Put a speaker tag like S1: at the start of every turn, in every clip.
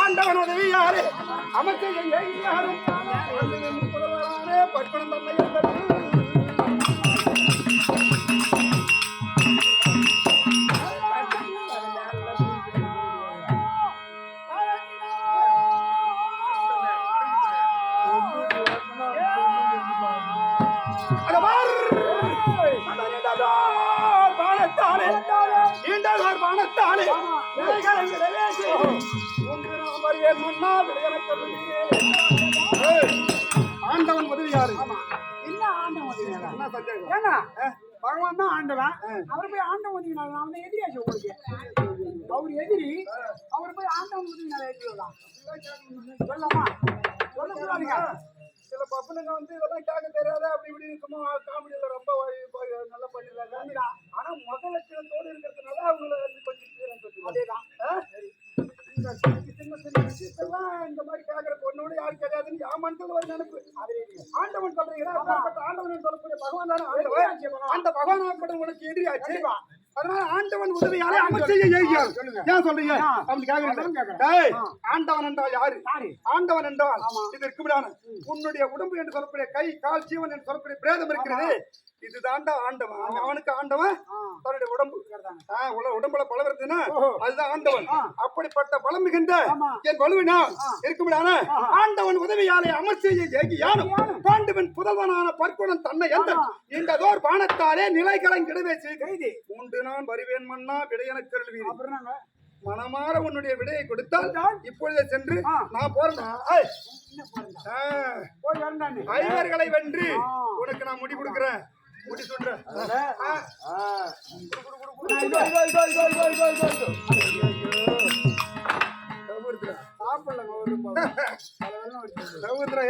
S1: ஆண்டவன் உதவி யாரே? அமைச்ச யாரும்? பட்பணம் தன்னை அட ஆண்டவன் உதவியாரே அமைச்சர் ஏகியாரும் புதல்வரானே பட்பணம் தன்னை என்பது ஆண்டவன் உதவியாரு
S2: என்ன ஆண்டவன் ஒதுங்கினாரா?
S1: என்ன சந்தேகம்
S2: ஏங்க, பகவான் தான் ஆண்டவன். அவர் போய் ஆண்டவன் ஒதுங்கினார் நான் வந்து எதிரியாச்சு உங்களுக்கு. அவர் எதிரி அவர் போய் ஆண்டவன் ஒதுங்கினார் எதிரிலாம் சொல்லலாமா சொல்லக்கூடாதுங்க.
S1: சில பசனுங்க வந்து இதெல்லாம் கேட்க தெரியாத அப்படி இப்படி சும்மா காமெடியில ரொம்ப நல்லா பண்ணிடுறாங்க ஆனா முதல் லட்சணத்தோடு இருக்கிறதுனால அவங்கள வந்து கொஞ்சம் சொல்லுவாங்க.
S2: அதேதான்
S1: ஆ? இந்த மாதிரி கேட்கிற பொண்ணோட யாரும் கிடையாதுன்னு மனசுல ஒரு நினைப்பு ஆண்டவன் சொல்றீங்களா ஆண்டவன் சொல்லக்கூடிய பகவான் தானே ஆண்டவன் அந்த பகவான் உனக்கு எதிரியாச்சு அதனால ஆண்டவன் உதவியாலே அமைச்சைய ஏகியார். ஏன் சொல்றீங்க. அப்படி
S2: கேக்குறேன்.
S1: ஆண்டவன் என்றால் யாரு? ஆண்டவன் என்றால். இது இருக்குமிடான உன்னுடைய உடம்பு என்று சொல்லக்கூடிய கை கால் ஜீவன் என்று சொல்லக்கூடிய பிரேதம் இருக்கிறது இதுதான்டா ஆண்டவன். அவனுக்கு ஆண்டவன் தன்னுடைய உடம்பு. உடம்புல பலம்
S2: இருந்ததுன்னா
S1: அதுதான் ஆண்டவன். அப்படிப்பட்ட பலம் மிகுந்த என் வலுவினா இருக்குமிடான ஆண்டவன் உதவியாலே அமர் செய்ய ஏகியானும். பாண்டவன் புதல்வனான பற்குடன் தன்னை எந்த நீண்டதோர் பானத்தாலே நிலை கலங்கிடவே செய்து. உண்டு நான் வருவேன் மன்னா விடையன
S2: கல்வி
S1: மனமாற உன்னுடைய விடையை கொடுத்தால் இப்பொழுதே சென்று நான்
S2: போறேன்
S1: ஐவர்களை வென்று உனக்கு நான் முடி கொடுக்குறேன்.
S2: ಮುಟ್ಟಿ
S1: ಸುಟ್ರೆ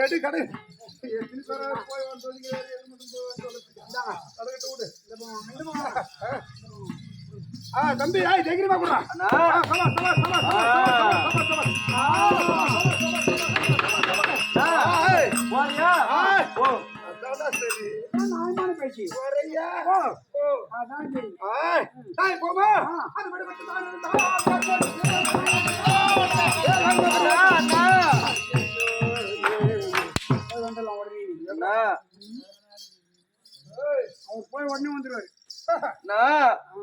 S1: எடி கடை. எத்தனை பேர் போய் வந்து சொல்லுங்க கடைகிட்ட விடு. ஆ தம்பி ஆய் ஜெயகிரிமா கூட.
S2: சமா
S1: சமா சமா சமா சமா
S2: சமா சமா அவர் போய் உடனே வந்துருவாரு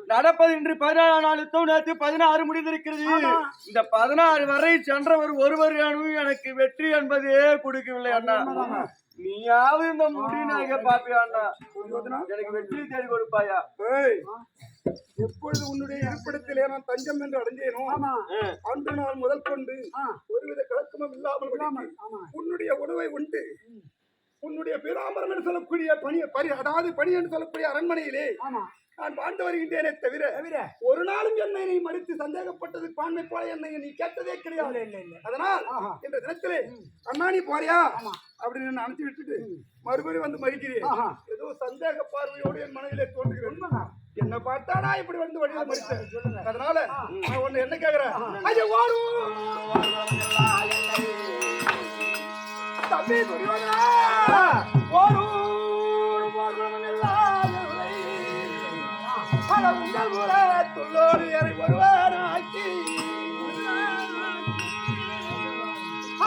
S3: நடப்பது இன்று பதினாறு நாளுக்கும் நேற்று பதினாறு முடிந்திருக்கிறது. இந்த பதினாறு வரை சென்றவர் ஒருவர் எனக்கு வெற்றி என்பதே கொடுக்கவில்லை அண்ணா நீயாவது இந்த முடிநாயக பாப்பியா அண்ணா எனக்கு வெற்றி தேடி கொடுப்பாயா?
S1: ஏய், எப்பொழுது உன்னுடைய இருப்பிடத்திலே நான் தஞ்சம் என்று
S2: ஆமா.
S1: அன்று நாள் முதல் கொண்டு
S2: ஆ.
S1: ஒருவித கலக்கமும் இல்லாமல்
S2: ஆமா.
S1: உன்னுடைய உணவை உண்டு. உன்னுடைய பீராமரம் என்று சொல்லக்கூடிய பணி பரி அதாவது பணி என்று சொல்லக்கூடிய அரண்மனையிலே
S2: ஆமா.
S1: நான் வாழ்ந்து வருகின்றேனே தவிர
S2: தவிர
S1: ஒரு நாளும் என்னை நீ மறித்து சந்தேகப்பட்டது பான்மை போல என்னை நீ கேட்டதே கிடையாது.
S2: இல்ல இல்ல
S1: அதனால். இந்த தினத்திலே அண்ணா நீ போறியா. அப்படின்னு நான் அனுப்பி விட்டுட்டு மறுபடியும் வந்து மறிக்கிறேன். ஏதோ சந்தேக பார்வையோடு என் மனதிலே தோன்றுகிறேன். என்ன பார்த்தாடா இப்படி வந்து வழியில மறிச்சேன்
S2: சொல்லுங்க.
S1: அதனால நான் உன்னை என்ன கேக்குறேன் ஐயோ ஓடு! தம்பி துரியோதனா!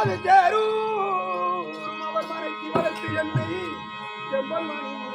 S1: அது சேரும் அவர் மனைவி வளர்த்து என்னை எம்பெருமானின்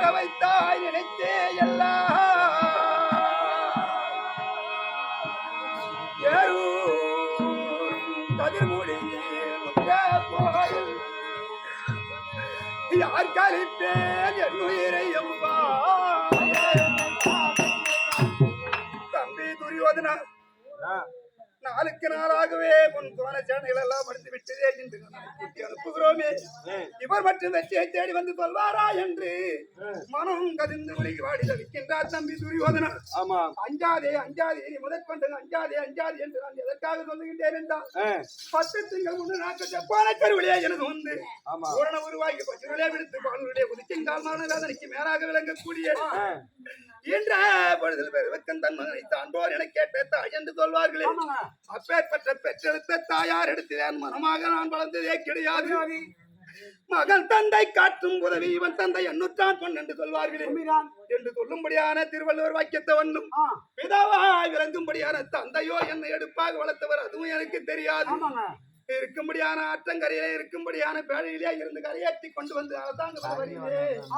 S1: பெற வைத்தாய் நினைத்தே எல்லாம் யார் கழிப்பேன்? என் உயிரையும் வா. நாளுக்கு நாளாகவே உன் தோண சேனைகள் எல்லாம் மடிந்து விட்டதே என்று கூட்டி அனுப்புகிறோமே. இவர் மட்டும் வெற்றியை தேடி வந்து சொல்வாரா என்று மனம் கதிர்ந்து உருகி வாடி தவிக்கின்றார் தம்பி துரியோதனா
S3: ஆமா.
S1: அஞ்சாதே அஞ்சாதே நீ முதற்கொண்டு அஞ்சாதே அஞ்சாதே என்று நான் எதற்காக சொல்லுகின்றேன் என்றால் பத்து திங்கள் முன்னு நாட்கள் செப்பான கருவிலே எனது வந்து பூரண உருவாகி பச்சுருளே விடுத்து பாலுடைய உதிக்கின்றால் மான வேதனைக்கு மேலாக விளங்கக்கூடிய
S3: ஆ,
S1: என்ற பொழுதில் பெருவக்கன் தன் மகனை தாண்டோர் என கேட்ட தாய் என்று சொல்வார்களே. அப்பேற்பட்ட பெற்றெடுத்த தாயார் எடுத்தேன் மனமாக நான் வளர்ந்ததே கிடையாது? மகன் தந்தை காட்டும் உதவி இவன் தந்தை எண்ணுற்றான் பொன் என்று சொல்வார்களே. என்று சொல்லும்படியான திருவள்ளுவர் வாக்கியத்தை ஒன்றும்
S2: ஆ.
S1: பிதாவாய் விளங்கும்படியான தந்தையோ என்னை எடுப்பாக வளர்த்தவர் அதுவும் எனக்கு தெரியாது. இருக்கும்படியான ஆற்றங்கரையிலே இருக்கும்படியான பேழையிலே இருந்து கரையேற்றி கொண்டு வந்து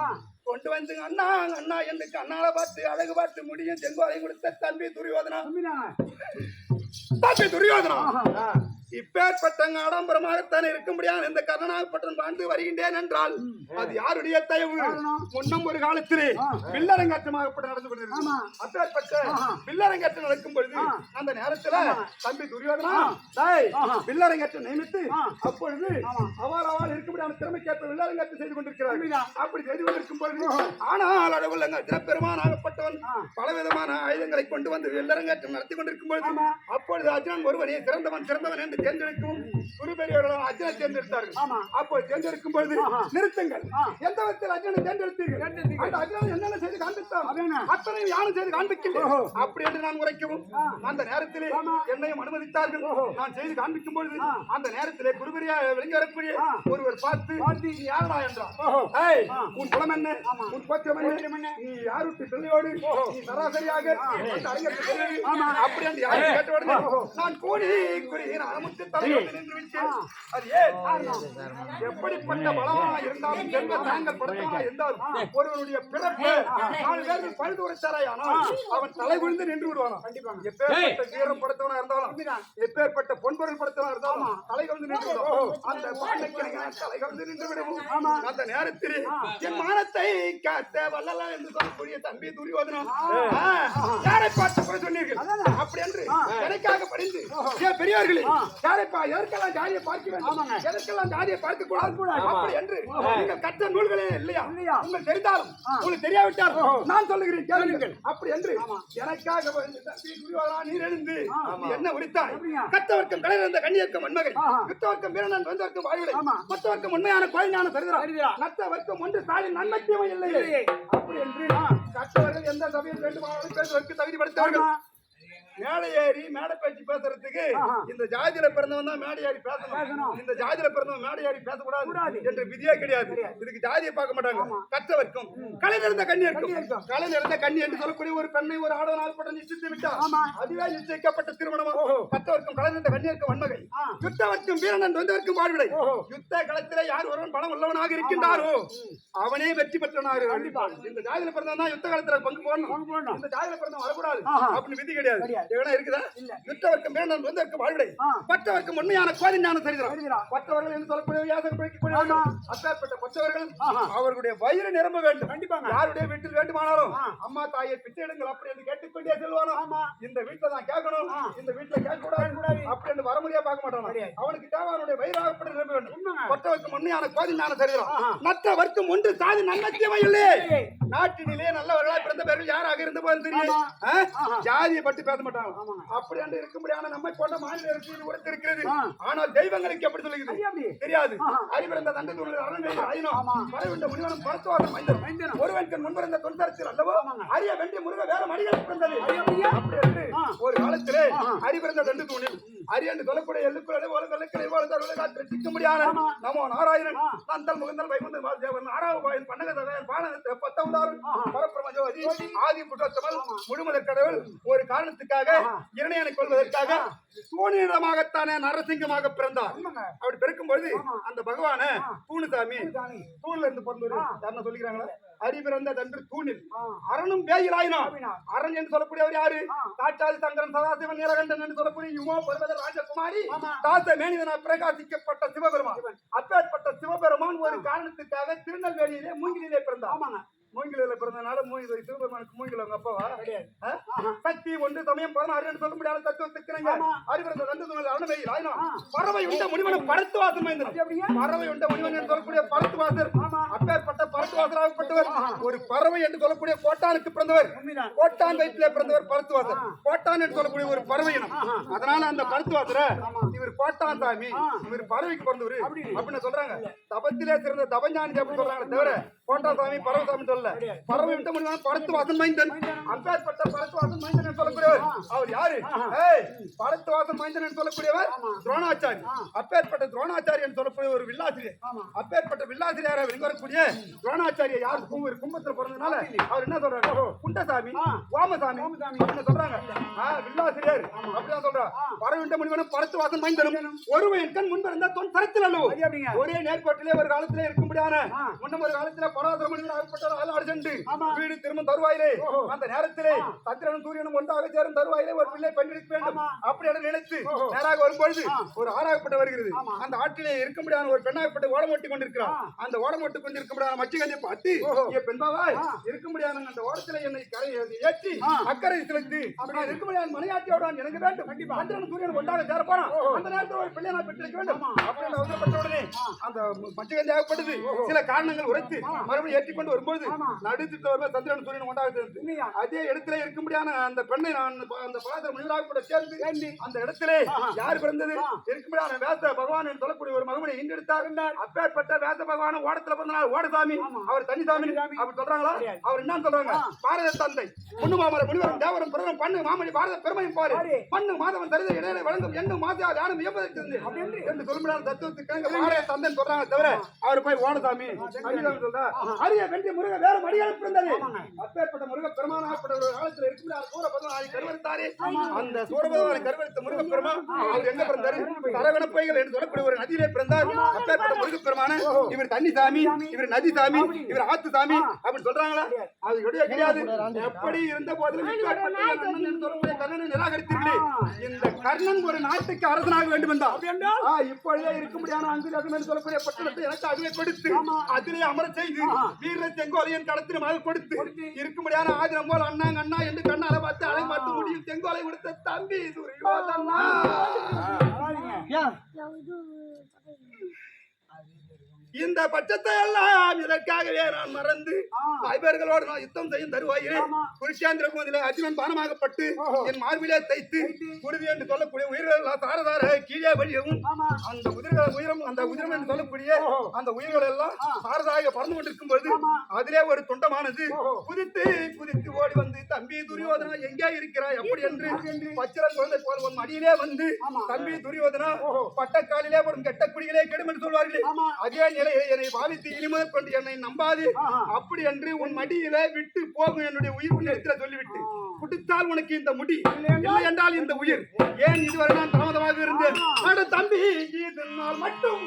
S2: ஆ
S1: கொண்டு வந்து அண்ணா அண்ணா என்று கண்ணால பார்த்து அழகு பார்த்து முடியும். செங்கோலை கொடுத்த தம்பி துரியோதனா. தம்பி துரியோதனா. இப்பேற்பட்ட ஆடம்பரமாகத்தான் இருக்கும்படியான இந்த கர்ணனாகப்பட்டன் வாழ்ந்து வருகின்றேன் என்றால் அது யாருடைய தயவு? முன்னம் ஒரு காலத்திலே. வில்லரங்காற்றமாகப்பட்டு நடந்து
S2: ஆமா.
S1: அப்பேற்பட்ட. வில்லரங்கேற்றம் நடக்கும் பொழுது. அந்த நேரத்துல. தம்பி துரியோதனா. வில்லரங்கேற்றம் நியமித்து. அப்பொழுது. அவள் அவள் இருக்கும்படியான திறமைக்கேற்ப வில்லரங்கேற்றம் செய்து கொண்டிருக்கிறார். அப்படி செய்து கொண்டிருக்கும் பொழுது ஆனால் அளவுள்ள பெருமானாகப்பட்டவன்
S2: ஆ.
S1: பலவிதமான ஆயுதங்களை கொண்டு வந்து வில்லரங்கேற்றம் நடத்தி கொண்டிருக்கும் பொழுது. அப்பொழுது அர்ஜுனன் ஒருவனே சிறந்தவன் சிறந்தவன் என்று எங்களுக்கும் தேர்ந்தெடுக்கவும் குருபெரியவர்கள் அர்ஜுனை தேர்ந்தெடுத்தார்கள்
S2: ஆமா.
S1: அப்போ தேர்ந்தெடுக்கும் பொழுது. நிறுத்துங்கள். எந்த விதத்தில் அர்ஜுனை தேர்ந்தெடுத்தீர்கள்
S2: தேர்ந்தெடுத்தீர்கள்.
S1: அந்த அர்ஜுனன் என்னென்ன செய்து காண்பித்தான்? அத்தனையும் யாரும் செய்து காண்பிக்கல. அப்படி என்று நான் உரைக்கவும். அந்த நேரத்திலே. என்னையும் அனுமதித்தார்கள். நான் செய்து காண்பிக்கும் பொழுது. அந்த நேரத்திலே குருபெரியா விளங்கி வரக்கூடிய. ஒருவர் பார்த்து யாரா என்றார். உன் குலம் என்ன. உன் கோத்திரம் என்ன? நீ யாருக்கு பிள்ளையோடு நீ சராசரியாக. அப்படி என்று யாரும் கேட்ட உடனே
S2: ஓஹோ.
S1: நான் கூடி குறி அமுத்து தலைவந்து அது ஏன் எப்படிப்பட்ட பலவானா இருந்தாலும் செல்வ தாங்கள் படுத்தவனா இருந்தாலும் ஒருவனுடைய பிறப்பு நாலு பேருக்கு பழுது உரைத்தாராயானால் அவன் தலை விழுந்து நின்று விடுவானா
S2: கண்டிப்பாங்க.
S1: எப்பேற்பட்ட வீரம் படுத்தவனா இருந்தாலும் எப்பேற்பட்ட பொன்பொருள் படுத்தவனா இருந்தாலும் தலை கவிழ்ந்து நின்று விடுவான் அந்த பாண்டைக்கு தலை கவிழ்ந்து நின்று விடுவோம் அந்த நேரத்தில் என் மானத்தை காத்த வல்லலா என்று சொல்லக்கூடிய தம்பி துரியோதனம் ஆ, யாரை பார்த்து குறை சொன்னீர்கள்? அப்படி என்று எனக்காக படிந்து ஏன் பெரியவர்களே யாரை பா எதற்கெல்லாம் ஜாதியை பார்க்க வேண்டும்? எதற்கெல்லாம் ஜாதியை பார்க்க கூடாது? அப்படி என்று நீங்கள் கற்ற நூல்களே இல்லையா? உங்களுக்கு தெரிந்தாலும் உங்களுக்கு தெரியாவிட்டால் நான் சொல்லுகிறேன் கேளுங்கள். அப்படி என்று எனக்காக நீர் எழுந்து என்ன உரித்தாய்? கத்தவர்க்கம் கலைந்த கண்ணியர்க்கம் மண்மகன்
S2: ஆஹா.
S1: யுத்தவர்க்கம் வீரனன் வந்தவர்க்கம் வாழ்விலை. மற்றவர்க்கம் உண்மையான கோயிலான சரிதரா
S2: சரிதரா.
S1: மற்ற வர்க்கம் ஒன்று நன்மைக்குமே இல்லையே
S2: இல்லையே.
S1: அப்படி என்று கற்றவர்கள் எந்த சபையில் வேண்டுமானாலும் பேசுவதற்கு தகுதி படுத்தவர்கள்
S2: ஆமா.
S1: மேடை ஏறி மேடை பேச்சு பேசுறதுக்கு. இந்த ஜாதியில பிறந்தவன் தான் மேடை ஏறி பேசணும். இந்த ஜாதியில பிறந்தவன் மேடை ஏறி பேசக்கூடாது
S2: கூடாது.
S1: என்று விதியே கிடையாது இதுக்கு ஜாதியை பார்க்க மாட்டாங்க கற்றவர்க்கும் கலை நிறைந்த கண்ணி இருக்கும். கலை நிறைந்த கண்ணி என்று சொல்லக்கூடிய ஒரு பெண்ணை ஒரு ஆடவன் ஆள்பட்ட நிச்சயித்து விட்டார்
S2: ஆமா.
S1: அதுவே நிச்சயிக்கப்பட்ட திருமணம் கற்றவர்க்கும் கலை நிறைந்த கண்ணி இருக்கும் வன்மகை. யுத்தவர்க்கும் வீரனன் வந்தவர்க்கும் வாழ்விடை. யுத்த களத்திலே யார் ஒருவன் பணம் உள்ளவனாக இருக்கின்றாரோ அவனே வெற்றி பெற்றவனாக. இந்த ஜாதியில பிறந்தவன் தான் யுத்த களத்துல பங்கு போடணும். இந்த ஜாதியில பிறந்தவன் வரக்கூடாது. அப்படின்னு விதி கிடையாது எவனா இருக்குதா
S2: இல்ல.
S1: வாழ்விடை. மற்றவர்க்கும் உண்மையான கோதிஞான சரிதம்
S2: சரிதரா.
S1: மற்றவர்கள் என்று சொல்லக்கூடிய யாசகம் பிழைக்கக்கூடியவர்கள்
S2: ஆமா.
S1: அப்பேற்பட்ட மற்றவர்கள். அவர்களுடைய வயிறு நிரம்ப வேண்டும்
S2: கண்டிப்பாங்க.
S1: யாருடைய வீட்டில் வேண்டுமானாலும். அம்மா தாயை பிச்சை எடுங்கள் அப்படி என்று கேட்டுக்கொண்டே செல்வானோ
S2: ஆமா.
S1: இந்த வீட்டுல தான் கேட்கணும். இந்த வீட்டுல கேட்க கூடாது அப்படி என்று வரமுறையா பார்க்க மாட்டான். அவனுக்கு தேவை அவனுடைய வயிறாகப்பட்டு நிரம்ப வேண்டும்
S2: உண்மைங்க.
S1: மற்றவர்க்கும் உண்மையான கோதி ஞான சரிதம்
S2: ஆஹா.
S1: மற்றவர்க்கும் ஒன்று சாதி நன்மத்தியமை இல்லை
S2: இல்லை.
S1: நாட்டினிலே நல்லவர்களாய் பிறந்த பேர்கள் யாராக இருந்த போது தெரியும். ஜாதியை பற்றி பேச மாட்டாங்க
S2: ஆமாங்க.
S1: அப்படி என்று இருக்கும்படியான நம்மை போன்ற மாநில அரசு உரைத்திருக்கிறது
S2: ஆ.
S1: ஆனால் தெய்வங்களுக்கு எப்படி சொல்லுகிறது? தெரியாது. அறிவிறந்த தண்டை. மறைவிட்ட முனிவனும் பரத்துவாதம் மைந்தனும். ஒருவன் கண் முன்பிருந்த தொண்டரத்தில் அல்லவோ
S2: ஆமாங்க.
S1: அரிய வெண்டி முருக வேற மணிகள் பிறந்தது. அப்படி. ஒரு காலத்திலே. அறிவிறந்த தண்டு தூணில் அரிய என்று சொல்லக்கூடிய எல்லுக்குள்ளே ஒரு கல்லுக்களை ஒரு தருளை காற்று சிக்க முடியாத. நமோ நாராயணன்
S2: ஆ.
S1: நந்தல் முகந்தல் வைகுந்தன் வாசுதேவன் ஆறாவது பன்னக தவேன் பானகத்தை பத்தவதாரன். பரப்பிரம ஜோதி ஆதி புட்டத்தமல் முழுமுதற் கடவுள் ஒரு காரணத்துக்காக. இரணையனை கொள்வதற்காக தூணிடமாகத்தானே நரசிங்கமாக பிறந்தார். அப்படி பிறக்கும் பொழுது. அந்த பகவான. தூணுசாமி
S2: சாமி.
S1: தூண்ல இருந்து பிறந்தவர் சொல்லிக்கிறாங்களா அடி பிறந்த தன்று தூணில். அரணும் வேயிலாயினான்
S2: ஆவினார்.
S1: அரண் என்று சொல்லக்கூடியவர் யாரு. சாட்சாதி சங்கரன் சதாசிவன் நீலகண்டன் என்று சொல்லக்கூடிய யுமோ பருவத ராஜகுமாரி. தாச மேனிதன பிரகாசிக்கப்பட்ட சிவபெருமான் அப்பேற்பட்ட சிவபெருமான் ஒரு காரணத்துக்காக திருநெல்வேலியிலே மூங்கிலே பிறந்தார்
S2: ஆமாங்க
S1: மூங்கிலில பிறந்தனால மூங்கில் சிவபெருமானுக்கு மூங்கில் அவங்க அப்பாவா? சக்தி ஒன்று சமயம் பதினாறு சொல்ல முடியாத. தத்துவத்துக்கு. அறிவிறந்த ரெண்டு அருணவை ராயினம்
S2: ஆ.
S1: பறவை உண்ட முனிவன்
S2: அது எப்படிங்க?
S1: பறவை உண்ட முனிவன் என்று சொல்லக்கூடிய பரத்துவாசர்
S2: ஆமா.
S1: அப்பேற்பட்ட பரத்துவாசராகப்பட்டவர் ஒரு பறவை என்று சொல்லக்கூடிய கோட்டானுக்கு பிறந்தவர். கோட்டான் வயிற்றிலே பிறந்தவர் பரத்துவாசர் கோட்டான் என்று சொல்லக்கூடிய ஒரு பறவை இனம். அதனால அந்த பரத்துவாசர இவர் கோட்டான் சாமி இவர் பறவைக்கு பிறந்தவர்.
S2: அப்படி.
S1: அப்படின்னு சொல்றாங்க. தபத்திலே சிறந்த தபஞானி அப்படின்னு சொல்றாங்க தவிர கோட்டான் சாமி பறவை சாமி சொல்லல பறவை விட்ட முடியும் பரத்துவாசன் மைந்தன் அப்பேற்பட்ட பரத்துவாசன் மைந்தன். அவர் யாரு? ஏய் பரத்துவாசன் மைந்தன் சொல்லக்கூடியவர் துரோணாச்சாரி. அப்பேற்பட்ட துரோணாச்சாரி என்று சொல்லக்கூடிய ஒரு வில்லாசிரியர். அப்பேற்பட்ட வில்லாசிரியரை வெளிவரக்கூடிய துரோணாச்சாரிய யார்? ஒரு கும்பத்துல பிறந்தனால அவர் என்ன சொல்றாரு? குண்டசாமி ஓமசாமி அப்படின்னு சொல்றாங்க? வில்லாசிரியர். அப்படிதான் சொல்றா. பறவைண்ட முனிவனும் பரத்துவாசன் மைந்தனும். ஒருவன் கண் முன்பு இருந்தா தொன் தரத்தில் அல்லவோ ஒரே நேர்கோட்டிலே ஒரு காலத்திலே இருக்கும்படியான. முன்னம் ஒரு காலத்திலே பராதர மனிதன் ஆகப்பட்ட ஆள். வீடு திரும்ப தருவாயிலே. அந்த நேரத்திலே சந்திரனும் சூரியனும் ஒன்றாக சேரும் தருவாயிலே ஒரு பிள்ளை பெண்ணெடுக்க வேண்டும். அப்படி என நினைத்து நேராக வரும்பொழுது ஒரு ஆறாகப்பட்ட வருகிறது. அந்த ஆற்றிலே இருக்கும்படியான ஒரு பெண்ணாகப்பட்ட ஓடமோட்டி கொண்டிருக்கிறார். அந்த ஓடமோட்டி கொண்டிருக்கும்படியான மச்சிகனை பார்த்து ஏ பெண்பாவாய் இருக்கும்படியான அந்த ஓடத்திலே என்னை கரை ஏற்றி அக்கறை செலுத்து நான் இருக்கும்படியான மனையாட்டியோட எனக்கு வேண்டும். சந்திரன் சூரியன் ஒன்றாக சேர போறான் அந்த நேரத்தில் ஒரு பிள்ளை நான் பெற்றிருக்க வேண்டும். அப்படி என்று அவசரப்பட்ட உடனே அந்த மச்சிகந்தி ஆகப்பட்டது சில காரணங்கள் உரைத்து மறுபடியும் ஏற்றிக்கொண்டு வரும்போது நடுத்திட்டு வரும்போது சந்திரன் சூரியன் ஒன்றாக சேர்ந்து? அதே இடத்துல இருக்கும்படியான அந்த பெண்ணை நான் அந்த பாதர் முனிவராக கூட சேர்ந்து அந்த இடத்திலே யார் பிறந்தது? இருக்கும்படியான வேத பகவான் என்று சொல்லக்கூடிய ஒரு மகமனை இன்றெடுத்தார் அப்பேற்பட்ட வேத பகவான் ஓடத்துல பிறந்தனால ஓடசாமி. அவர் தனிசாமி அப்படி சொல்றாங்களா? அவர் என்ன சொல்றாங்க? பாரத தந்தை. பொண்ணு மாமர முனிவரும் தேவரும் பிறரும் பண்ணு மாமணி பாரத பெருமையும் பாரு. பண்ணு மாதவன் தரித இடையில வழங்கும் எண்ணு மாதா யாரும் வியப்பதற்கு என்று. சொல்லும்படியான தத்துவத்துக்கு பாரத தந்தைன்னு சொல்றாங்க தவிர அவர் போய் ஓடசாமி. சொல்றா. அரிய வெண்டி முருக வேற மடியாளம் பிறந்தது. அப்பேற்பட்ட முருக பெருமானாகப்பட்ட ஒரு காலத்துல இருக்கும்போது சூரபதவனை கருவறுத்தாரே அந்த சூரபதவனை கருவறுத்த முருக பெருமான் அவர் எங்க பிறந்தாரு? பொய்கள் என்று சொல்லக்கூடிய ஒரு நதியிலே பிறந்தார். அப்பேற்பட்ட முருக பெருமான இவர் தண்ணி சாமி இவர் நதி சாமி இவர் ஆத்து சாமி அப்படி சொல்றாங்களா? அது கிடையாது. கிடையாது எப்படி இருந்த போதிலும் சொல்லக்கூடிய கர்ணனை நிராகரித்தீர்களே. இந்த கர்ணன் ஒரு நாட்டுக்கு அரசனாக வேண்டும் என்றார் ஆ, இப்பொழுதே இருக்கும்படியான அங்குதகம் என்று சொல்லக்கூடிய பட்டணத்தை எனக்கு அதுவே கொடுத்து அதிலே அமர செய்து வீர செங்கோலையன் கடத்தின மகள் கொடுத்து இருக்கும்படியான ஆதினம் போல் அண்ணாங்க அண்ணா என்று கண்ணால பார்த்து அலை பார்த்து முடியும் செங்கோலை கொடுத்த தம்பி துரியோதனா இந்த பட்சத்தை எல்லாம் இதற்காகவே நான் மறந்து ஐவர்களோடு நான் யுத்தம் செய்யும் தருவாயிலே குருஷேந்திர கோதிலே அர்ஜுனன் பானமாகப்பட்டு என் மார்பிலே தைத்து குருதி என்று சொல்லக்கூடிய உயிர்கள் தாரதார கீழே வழியவும் அந்த உயிர்கள் உயிரம் அந்த உயிரம் என்று சொல்லக்கூடிய அந்த உயிர்கள் எல்லாம் தாரதாக பறந்து கொண்டிருக்கும் பொழுது அதிலே ஒரு துண்டமானது குதித்து குதித்து ஓடி வந்து தம்பி துரியோதனா எங்கே இருக்கிறாய்? அப்படி என்று பச்சிரன் குழந்தை போல் உன் மடியிலே வந்து தம்பி துரியோதனா பட்டக்காலிலே ஒரு கெட்ட குடிகளே கெடும் என்று சொல்வார்களே. அதே நிலையை என்னை பாவித்து இனிமுதல் கொண்டு என்னை நம்பாது. அப்படி என்று உன் மடியிலே விட்டு போகும் என்னுடைய உயிர் உன் இடத்துல சொல்லிவிட்டு குடித்தால் உனக்கு இந்த முடி. இல்லை என்றால்? இந்த உயிர். ஏன் இதுவரை நான் தாமதமாக இருந்தேன்? தம்பி இது மட்டும்.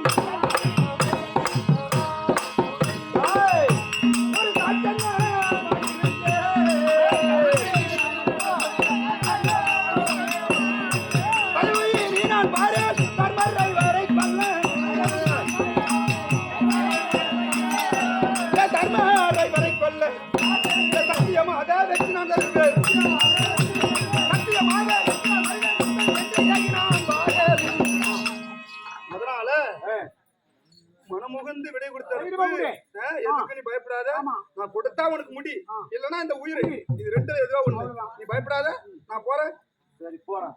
S1: உனக்கு முடி. இல்லனா இந்த உயிர். இது ரெண்டுல எதுவா ஒண்ணு. நீ பயப்படாத. நான் போறேன்.
S3: சரி போறேன்.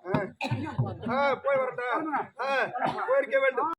S1: போய் வரட்டா. போயிருக்க வேண்டும்.